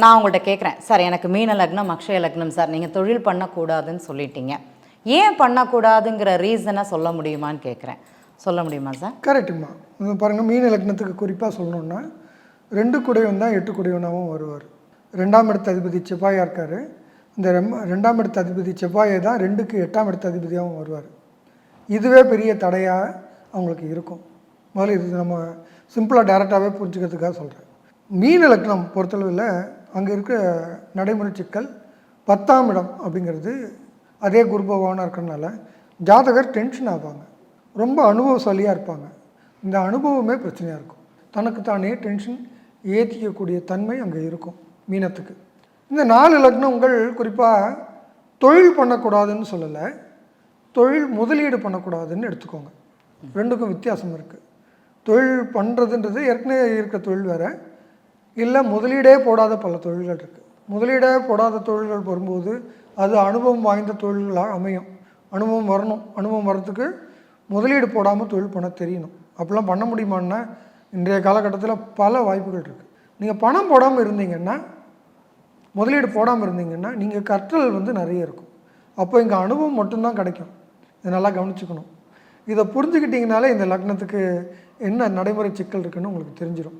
நான் உங்கள்கிட்ட கேட்குறேன் சார் எனக்கு மீன லக்னம் அக்ஷய லக்னம் சார். நீங்கள் தொழில் பண்ணக்கூடாதுன்னு சொல்லிட்டீங்க. ஏன் பண்ணக்கூடாதுங்கிற ரீசனை சொல்ல முடியுமான்னு கேட்குறேன் சொல்ல முடியுமா சார்? கரெக்டுமா பாருங்கள் மீன லக்னத்துக்கு குறிப்பாக சொல்லணுன்னா ரெண்டு குடைவன் தான் எட்டு குடைவனாகவும் வருவார். ரெண்டாம் இடத்து அதிபதி செவ்வாயாக இருக்கார். இந்த ரெம் ரெண்டாம் இடத்து அதிபதி செவ்வாயை தான் ரெண்டுக்கு எட்டாம் இடத்து அதிபதியாகவும் வருவார். இதுவே பெரிய தடையாக அவங்களுக்கு இருக்கும். முதல்ல இது நம்ம சிம்பிளாக டேரெக்டாகவே புரிஞ்சுக்கிறதுக்காக சொல்கிறேன் மீன லக்னம் பொறுத்தளவில் அங்கே இருக்க நடைமுறை சிக்கல் பத்தாம் இடம் அப்படிங்கிறது அதே குரு பகவானாக இருக்கிறனால ஜாதகர் டென்ஷன் ஆவாங்க. ரொம்ப அனுபவசாலியாக இருப்பாங்க. இந்த அனுபவமே பிரச்சனையாக இருக்கும். தனக்கு தானே டென்ஷன் ஏற்றிக்கக்கூடிய தன்மை அங்கே இருக்கும் மீனத்துக்கு. இந்த நாலு லக்னங்கள் குறிப்பாக தொழில் பண்ணக்கூடாதுன்னு சொல்லலை. தொழில் முதலீடு பண்ணக்கூடாதுன்னு எடுத்துக்கோங்க. ரெண்டுக்கும் வித்தியாசம் இருக்குது தொழில் பண்ணுறதுன்றது ஏற்கனவே இருக்க தொழில் வேறு. இல்லை முதலீடே போடாத பல தொழில்கள் இருக்குது முதலீடே போடாத தொழில்கள் வரும்போது அது அனுபவம் வாய்ந்த தொழில்களாக அமையும். அனுபவம் வரணும். அனுபவம் வரத்துக்கு முதலீடு போடாமல் தொழில் பண்ண தெரியணும். அப்படிலாம் பண்ண முடியுமான்னா இன்றைய காலகட்டத்தில் பல வாய்ப்புகள் இருக்குது நீங்கள் பணம் போடாமல் இருந்தீங்கன்னா முதலீடு போடாமல் இருந்தீங்கன்னா நீங்கள் கற்றல் வந்து நிறைய இருக்கும். அப்போ இங்கே அனுபவம் மட்டும்தான் கிடைக்கும். இதை நல்லா கவனிச்சுக்கணும். இதை புரிஞ்சுக்கிட்டிங்கனாலே இந்த லக்னத்துக்கு என்ன நடைமுறை சிக்கல் இருக்குன்னு உங்களுக்கு தெரிஞ்சிடும்